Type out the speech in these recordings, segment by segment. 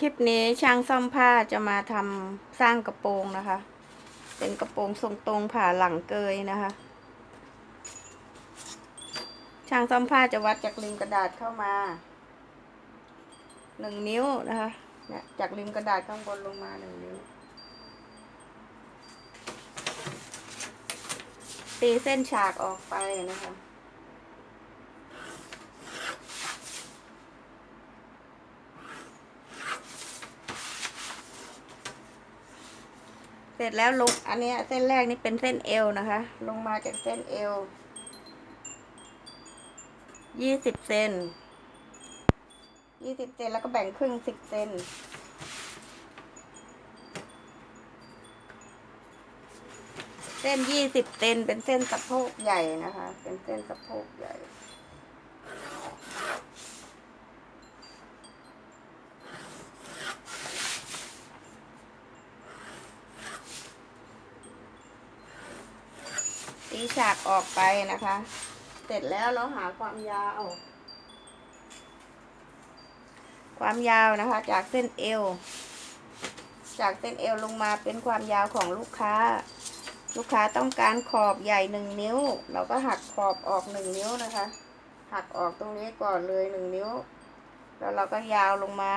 คลิปนี้ช่างซ่อมผ้าจะมาทำสร้างกระโปรงนะคะ เป็นกระโปรงทรงตรงผ่าหลังเกยนะคะ ช่างซ่อมผ้าจะวัดจากริมกระดาษเข้ามาหนึ่งนิ้วนะคะเนี่ยจากริมกระดาษข้างบนลงมาหนึ่งนิ้วตีเส้นฉากออกไปนะคะ เสร็จแล้วลงอันนี้เส้นแรกนี่เป็นเส้นเอวนะคะ ลงมาจากเส้นเอวยี่สิบเซนยี่สิบเซนแล้วก็แบ่งครึ่งสิบเซนเส้นยี่สิบเซนเป็นเส้นสะโพกใหญ่นะคะ เป็นเส้นสะโพกใหญ่ ฉากออกไปนะคะ เสร็จแล้วเราหาความยาว ความยาวนะคะ จากเส้นเอว จากเส้นเอวลงมาเป็นความยาวของลูกค้า ลูกค้าต้องการขอบใหญ่หนึ่งนิ้ว เราก็หักขอบออกหนึ่งนิ้วนะคะ หักออกตรงนี้ก่อนเลยหนึ่งนิ้ว แล้วเราก็ยาวลงมา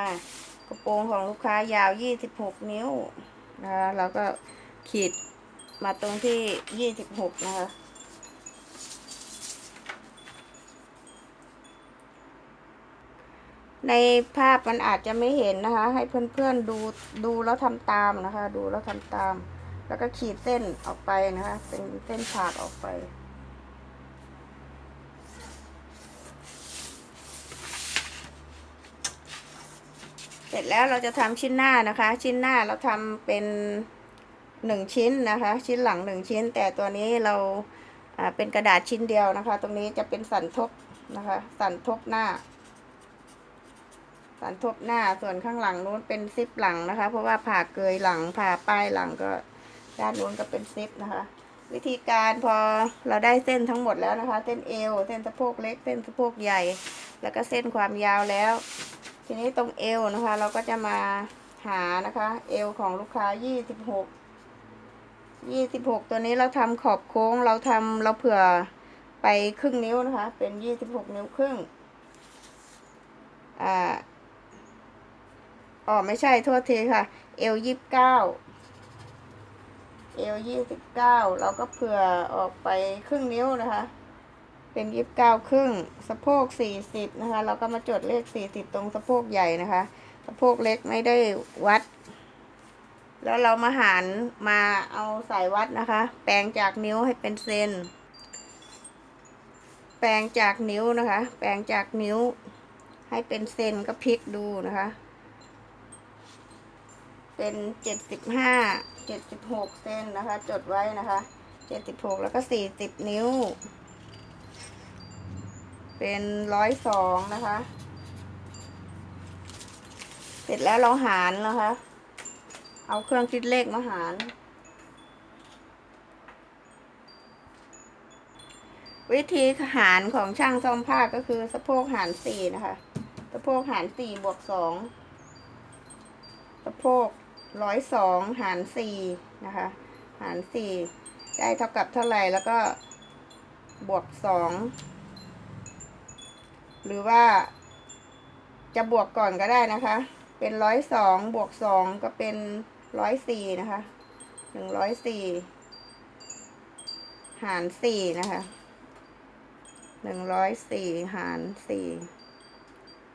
กระโปรงของลูกค้ายาวยี่สิบหกนิ้วนะคะเราก็ขีดมาตรงที่ยี่สิบหกนะคะ ในภาพมันอาจจะไม่เห็นนะคะ ให้เพื่อนๆดูดูแล้วทำตามนะคะ ดูแล้วทำตาม แล้วก็ขีดเส้นออกไปนะคะ เป็นเส้นฉากออกไปเสร็จแล้วเราจะทำชิ้นหน้านะคะ ชิ้นหน้าเราทำเป็นหนึ่งชิ้นนะคะ ชิ้นหลังหนึ่งชิ้น แต่ตัวนี้เราเป็นกระดาษชิ้นเดียวนะคะ ตรงนี้จะเป็นสันทบนะคะ สันทบหน้า สันทบหน้าส่วนข้างหลังนู้นเป็นซิปหลังนะคะ เพราะว่าผ่าเกยหลังผ่าป้ายหลังก็ด้านนู้นก็เป็นซิปนะคะ วิธีการพอเราได้เส้นทั้งหมดแล้วนะคะ เส้นเอวเส้นสะโพกเล็กเส้นสะโพกใหญ่ แล้วก็เส้นความยาวแล้ว ทีนี้ตรงเอวนะคะ เราก็จะมาหานะคะเอวของลูกค้ายี่สิบหกยี่สิบหกตัวนี้เราทำขอบโค้งเราทำเราเผื่อไปครึ่งนิ้วนะคะ เป็นยี่สิบหกนิ้วครึ่งอ่า อ๋อไม่ใช่โทษทีค่ะ เอวยี่สิบเก้าเอวยี่สิบเก้าเราก็เผื่อออกไปครึ่งนิ้วนะคะ เป็นยี่สิบเก้าครึ่ง สะโพกสี่สิบนะคะ เราก็มาจดเลขสี่สิบตรงสะโพกใหญ่นะคะ สะโพกเล็กไม่ได้วัด แล้วเรามาหารมาเอาสายวัดนะคะ แปลงจากนิ้วให้เป็นเซนแปลงจากนิ้วนะคะ แปลงจากนิ้วให้เป็นเซนก็พลิกดูนะคะ เป็นเจ็ดสิบห้าเจ็ดสิบหกเซนนะคะ จดไว้นะคะเจ็ดสิบหกแล้วก็สี่สิบนิ้ว เป็นร้อยสองนะคะ เสร็จแล้วเราหารนะคะ เอาเครื่องคิดเลขมาหาร วิธีหารของช่างซ่อมผ้าก็คือสะโพกหารสี่นะคะ สะโพกหารสี่บวกสองสะโพก ร้อยสองหารสี่นะคะ หารสี่ได้เท่ากับเท่าไหร่แล้วก็บวกสองหรือว่าจะบวกก่อนก็ได้นะคะ เป็นร้อยสองบวกสองก็เป็นร้อยสี่นะคะหนึ่งร้อยสี่หารสี่นะคะหนึ่งร้อยสี่หารสี่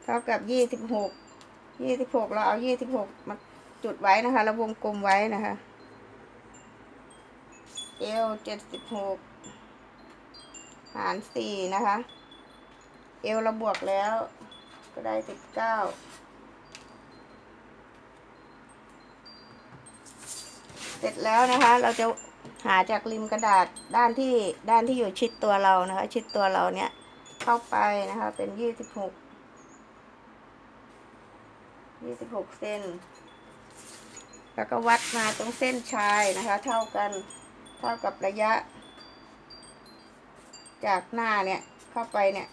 เท่ากับยี่สิบหกยี่สิบหกเราเอายี่สิบหกมา จุดไว้นะคะแล้ววงกลมไว้นะคะ เอวเจ็ดสิบหกหารสี่นะคะ เอวเราบวกแล้ว ก็ได้สิบเก้าเสร็จแล้วนะคะ เราจะหาจากริมกระดาษด้านที่ด้านที่อยู่ชิดตัวเรานะคะ ชิดตัวเราเนี่ยเข้าไปนะคะ เป็นยี่สิบหกยี่สิบหกเซน แล้วก็วัดมาตรงเส้นชายนะคะ เท่ากันเท่ากับระยะ จากหน้าเนี่ยเข้าไปเนี่ย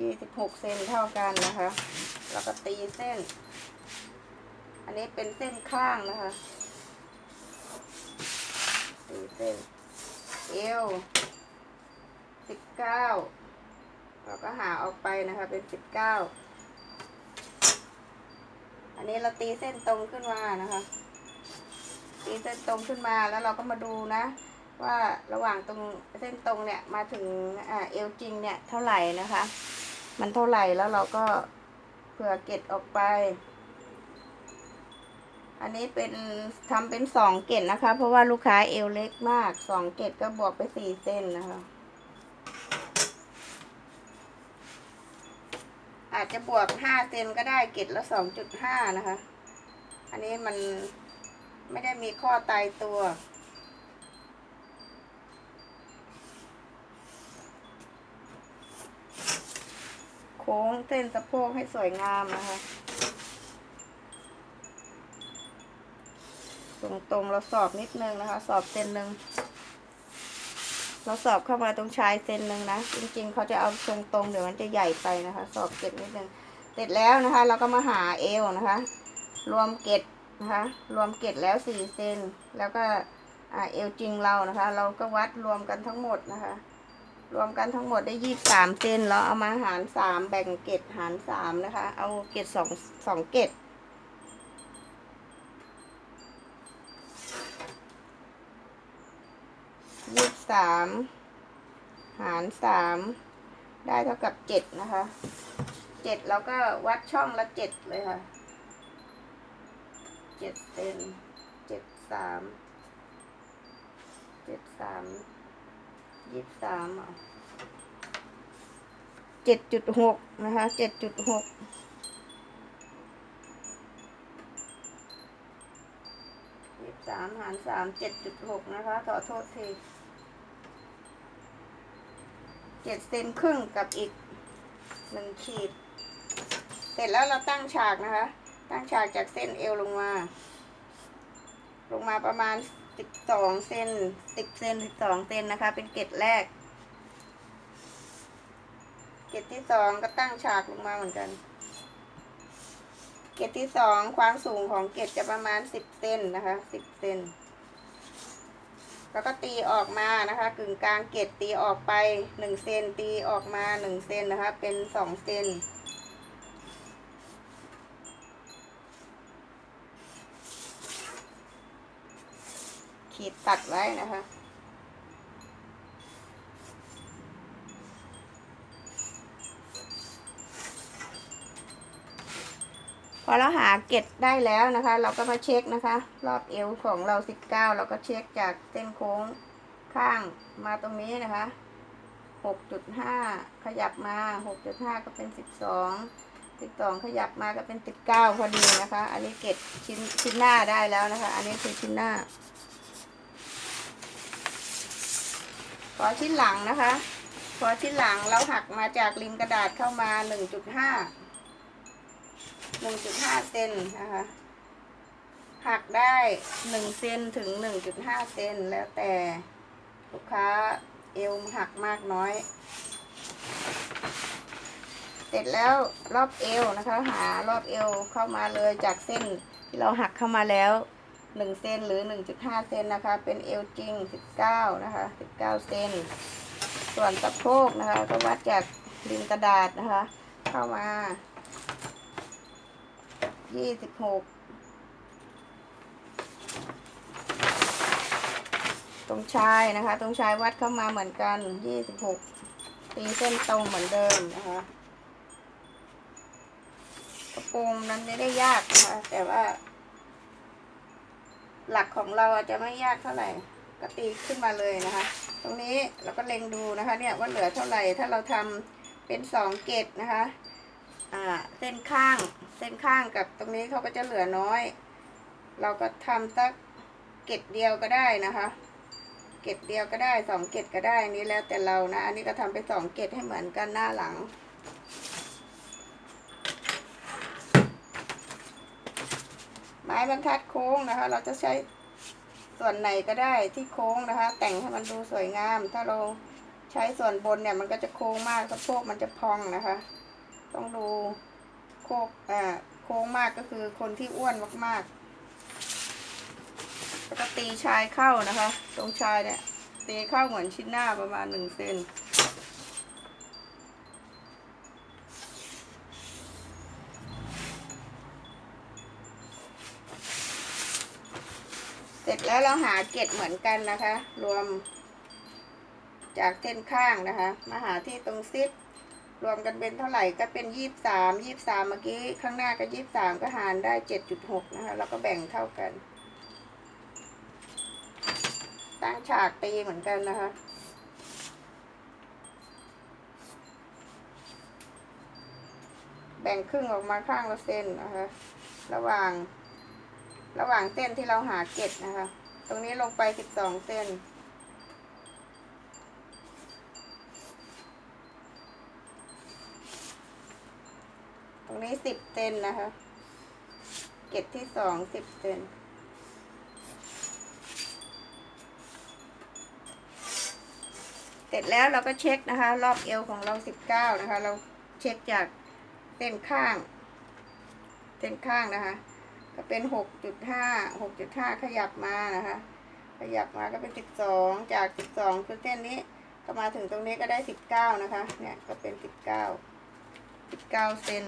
ยี่สิบหกเซนเท่ากันนะคะ แล้วก็ตีเส้น อันนี้เป็นเส้นข้างนะคะ ตีเส้น เอวสิบเก้าเราก็หาออกไปนะคะเป็นสิบเก้า นนี้เราตีเส้นตรงขึ้นมานะคะ ตีเส้นตรงขึ้นมาแล้วเราก็มาดูนะ ว่าระหว่างตรงเส้นตรงเนี่ยมาถึงอเอวจริงเนี่ยเท่าไหร่นะคะ มันเท่าไหร่แล้วเราก็เผื่อเกตออกไป อันนี้เป็นทำเป็นสองเกตนะคะ เพราะว่าลูกค้าเอวเล็กมากสองเกตก็บวกไปสี่เส้นนะคะ อาจจะบวกห้าเซนก็ได้เกตละสองจุดห้านะคะ อันนี้มันไม่ได้มีข้อตายตัว โค้งเส้นสะโพกให้สวยงามนะคะตรงๆเราสอบนิดนึงนะคะ สอบเซนหนึ่ง เราสอบเข้ามาตรงชายเซนหนึ่งนะ จริงๆ เขาจะเอาตรงตรงเดี๋ยวมันจะใหญ่ไปนะคะ สอบเก็บนิดนึงเสร็จแล้วนะคะ เราก็มาหาเอวนะคะ รวมเกตนะคะ รวมเกตแล้วสี่เซนแล้วก็เอวจริงเรานะคะ เราก็วัดรวมกันทั้งหมดนะคะ รวมกันทั้งหมดได้ยี่สามเซนแล้วเอามาหารสามแบ่งเกตหารสามนะคะ เอาเกตสองสองเกต ยี่สิบสามหารสามได้เท่ากับเจ็ดนะคะเจ็ดเราก็วัดช่องละเจ็ดเลยค่ะเจ็ดเซนเจ็ดสามเจ็ดสามยี่สิบสามอะเจ็ดจุดหกนะคะเจ็ดจุดหกยี่สิบสามหารสามเจ็ดจุดหกนะคะขอโทษที เจ็ดเซนครึ่งกับอีกหนึ่งขีด เสร็จแล้วเราตั้งฉากนะคะ ตั้งฉากจากเส้นเอวลงมา ลงมาประมาณสิบสองเซนสิบเซนสิบสองเซนนะคะ เป็นเกตแรก เกตที่สองก็ตั้งฉากลงมาเหมือนกัน เกตที่สองความสูงของเกตจะประมาณสิบเซนนะคะสิบเซน แล้วก็ตีออกมานะคะกึ่งกลางเกตตีออกไปหนึ่งเซนตีออกมาหนึ่งเซนนะคะ เป็นสองเซนขีดตัดไว้นะคะ พอเราหาเกตได้แล้วนะคะ เราก็มาเช็คนะคะ รอบเอวของเรา19เก้าเราก็เช็คจากเส้นโค้งข้างมาตรงนี้นะคะ6.5ขยับมา6.5ก็เป็น12 12ขยับมาก็เป็น19พอดีนะคะ อันนี้เกตชิ้นชิ้นหน้าได้แล้วนะคะ อันนี้คือชิ้นหน้าพอชิ้นหลังนะคะพอชิ้นหลังเราหักมาจากริมกระดาษเข้ามาหนึ่งจุดห้า 1.5 1.5เซนนะคะหักได้1เซนถึง1.5เซนแล้วแต่ลูกค้าเอวหักมากน้อย เสร็จแล้วรอบเอวนะคะ หารอบเอวเข้ามาเลยจากเส้นที่เราหักเข้ามาแล้ว1เซนหรือ1.5เซนนะคะ เป็นเอวจริง19นะคะ19เซนส่วนสะโพกนะคะ ก็วัดจากริมกระดาษนะคะ เข้ามา ยี่สิบหกตรงชายนะคะ ตรงชายวัดเข้ามาเหมือนกันยี่สิบหกตีเส้นตรงเหมือนเดิมนะคะกระโปรงนั้นไม่ได้ยากนะคะ แต่ว่า หลักของเราอาจจะไม่ยากเท่าไหร่ก็ตีขึ้นมาเลยนะคะ ตรงนี้เราก็เล็งดูนะคะ เนี่ยว่าเหลือเท่าไหร่ถ้าเราทำเป็นสองเกตนะคะ อ่าเส้นข้างเส้นข้างกับตรงนี้เขาก็จะเหลือน้อย เราก็ทำสักเกตเดียวก็ได้นะคะ เกตเดียวก็ได้สองเกตก็ได้นนี้แล้วแต่เรานะ อันนี้ก็ทำไปสองเกตให้เหมือนกันหน้าหลังไม้บรรทัดโค้งนะคะ เราจะใช้ส่วนไหนก็ได้ที่โค้งนะคะ แต่งให้มันดูสวยงาม ถ้าเราใช้ส่วนบนเนี่ยมันก็จะโค้งมากสะโพกมันจะพองนะคะ ต้องดูโคกอ่าโค้งมากก็คือคนที่อ้วนมากๆ แล้วก็ตีชายเข้านะคะ ตรงชายเนี่ยตีเข้าเหมือนชิ้นหน้าประมาณหนึ่งเซนเสร็จแล้วเราหาเกล็ดเหมือนกันนะคะ รวมจากเส้นข้างนะคะ มาหาที่ตรงซิป รวมกันเป็นเท่าไหร่ก็เป็นยี่สามยี่สามเมื่อกี้ข้างหน้าก็ยี่สามก็หารได้เจ็ดจุดหกนะคะแล้วก็แบ่งเท่ากัน ตั้งฉากตีเหมือนกันนะคะแบ่งครึ่งออกมาข้างละเส้นนะคะ ระหว่าง ระหว่างเส้นที่เราหาเก็ดนะคะ ตรงนี้ลงไปสิบสองเส้น รงนี้สิบเซนนะคะ เกล็ดที่สองสิบเซนเสร็จแล้วเราก็เช็คนะคะ รอบเอวของเราสิบเก้านะคะ เราเช็คจากเส้นข้าง เส้นข้างนะคะ ก็เป็นหกจุดห้าหกจุดห้าขยับมานะคะ ขยับมาก็เป็นสิบสองจากสิบสองคือเส้นนี้ก็มาถึงตรงนี้ก็ได้สิบเก้านะคะ เนี่ยก็เป็นสิบเก้า สิบเก้าเซน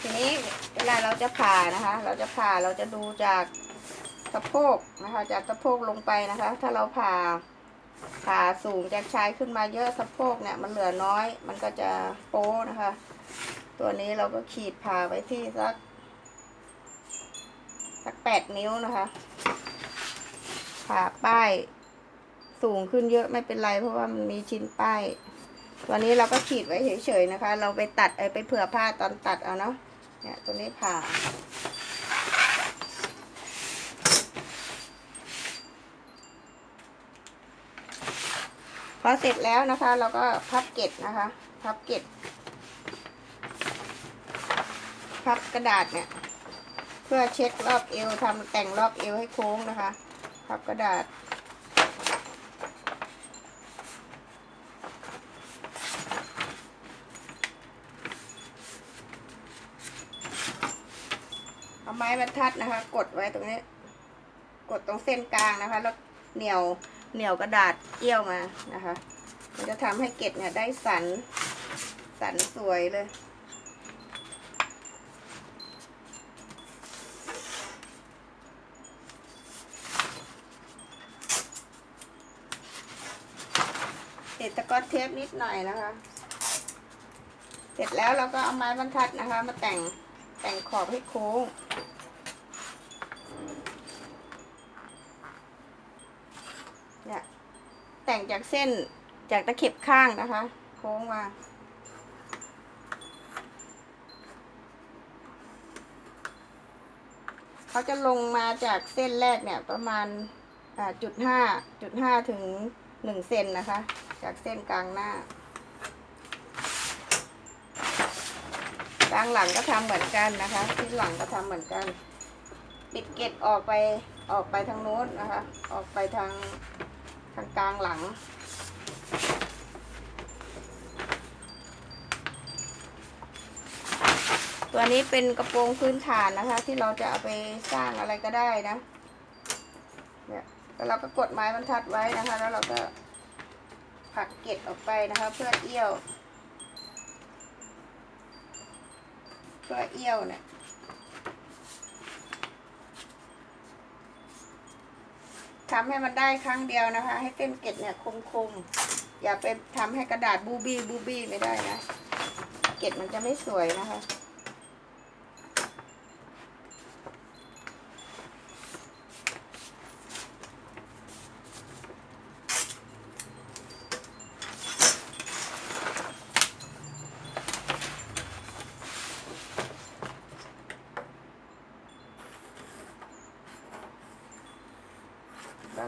ทีนี้เวลาเราจะผ่านะคะ เราจะผ่าเราจะดูจากสะโพกนะคะ จากสะโพกลงไปนะคะ ถ้าเราผ่าผ่าสูงจากชายขึ้นมาเยอะสะโพกเนี่ยมันเหลือน้อย มันก็จะโป้นะคะ ตัวนี้เราก็ขีดผ่าไว้ที่สักสักแปดนิ้วนะคะ ผ่าป้ายสูงขึ้นเยอะไม่เป็นไรเพราะว่ามันมีชิ้นป้าย ตัวนี้เราก็ขีดไว้เฉยๆนะคะ เราไปตัดไอไปเผื่อผ้าตอนตัดเอาเนาะเนี่ยตัวนี้ผ่าพอเสร็จแล้วนะคะ เราก็พับเกล็ดนะคะ พับเกล็ดพับกระดาษเนี่ย เพื่อเช็ครอบเอวทำแต่งรอบเอวให้โค้งนะคะ พับกระดาษ เอาไม้บรรทัดนะคะ กดไว้ตรงนี้ กดตรงเส้นกลางนะคะ แล้วเหนียวเหนียวกระดาษเอี้ยวมานะคะ มันจะทำให้เกล็ดเนี่ยได้สัน สันสวยเลยติดตะก้อเทปนิดหน่อยนะคะ เสร็จแล้วเราก็เอาไม้บรรทัดนะคะ มาแต่ง แต่งขอบให้โค้ง เนี่ยแต่งจากเส้นจากตะเข็บข้างนะคะ โค้งมาเขาจะลงมาจากเส้นแรกเนี่ยประมาณจุดห้าจุดห้าถึงหนึ่งเซนนะคะ จากเส้นกลางหน้า กลางหลังก็ทำเหมือนกันนะคะที่หลังก็ทำเหมือนกัน ปิดเกล็ดออกไปออกไปทางโน้นนะคะ ออกไปทางทางกลางหลัง ตัวนี้เป็นกระโปรงพื้นฐานนะคะ ที่เราจะเอาไปสร้างอะไรก็ได้นะเนี่ยแล้วเราก็กดไม้บรรทัดไว้นะคะ แล้วเราก็ผลักเกล็ดออกไปนะคะ เพื่อเอี้ยว เพื่อเอี้ยวเนี่ยทำให้มันได้ครั้งเดียวนะคะ ให้เส้นเกล็ดเนี่ยคมๆอย่าไปทำให้กระดาษบูบี้บูบี้ไม่ได้นะ เกล็ดมันจะไม่สวยนะคะ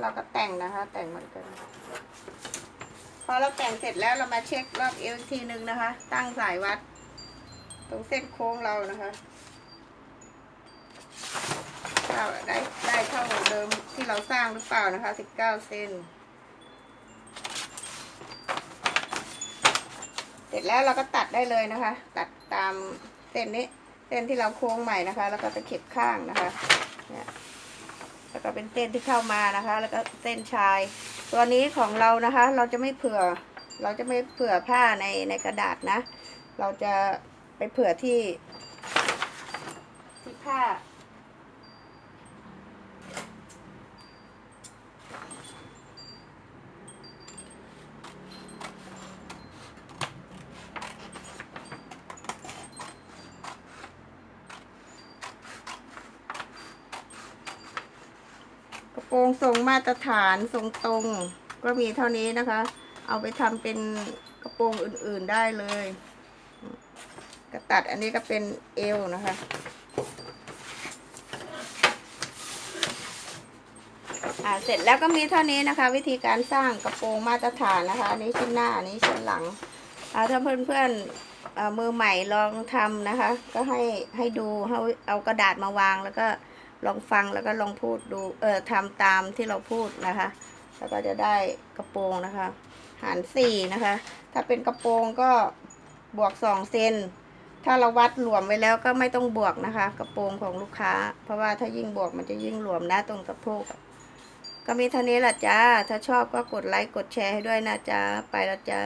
เราก็แต่งนะคะ แต่งเหมือนกันพอเราแต่งเสร็จแล้วเรามาเช็ครอบเอวอีกทีนึงนะคะ ตั้งสายวัด ตรงเส้นโค้งเรานะคะว่าได้ได้เท่าเดิมที่เราสร้างหรือเปล่านะคะ19เซนเสร็จแล้วเราก็ตัดได้เลยนะคะ ตัดตามเส้นนี้ เส้นที่เราโค้งใหม่นะคะ แล้วก็ตะเข็บข้างนะคะ เนี่ย แล้วก็เป็นเส้นที่เข้ามานะคะ แล้วก็เส้นชาย ตัวนี้ของเรานะคะ เราจะไม่เผื่อ เราจะไม่เผื่อผ้าในในกระดาษนะ เราจะไปเผื่อที่ที่ผ้า กงทรงมาตรฐานทรงตรง ก็มีเท่านี้นะคะ เอาไปทำเป็นกระโปรงอื่นๆได้เลยกระตัดอันนี้ก็เป็นเอวนะคะอ่าเสร็จแล้วก็มีเท่านี้นะคะ วิธีการสร้างกระโปรงมาตรฐานนะคะอันนี้ชิ้นหน้าอันนี้ชิ้นหลังอ่าถ้าเพื่อนๆมือใหม่ลองทำนะคะ ก็ให้ให้ดูเอาเอากระดาษมาวางแล้วก็ ลองฟังแล้วก็ลองพูดดู เออทำตามที่เราพูดนะคะ แล้วก็จะได้กระโปรงนะคะ หารสี่นะคะ ถ้าเป็นกระโปรงก็บวกสองเซนถ้าเราวัดหลวมไว้แล้วก็ไม่ต้องบวกนะคะ กระโปรงของลูกค้า เพราะว่าถ้ายิ่งบวกมันจะยิ่งหลวมนะตรงสะโพกก็มีเท่านี้ละจ้า ถ้าชอบก็กดไลค์กดแชร์ให้ด้วยนะจ้า ไปล้วจ้า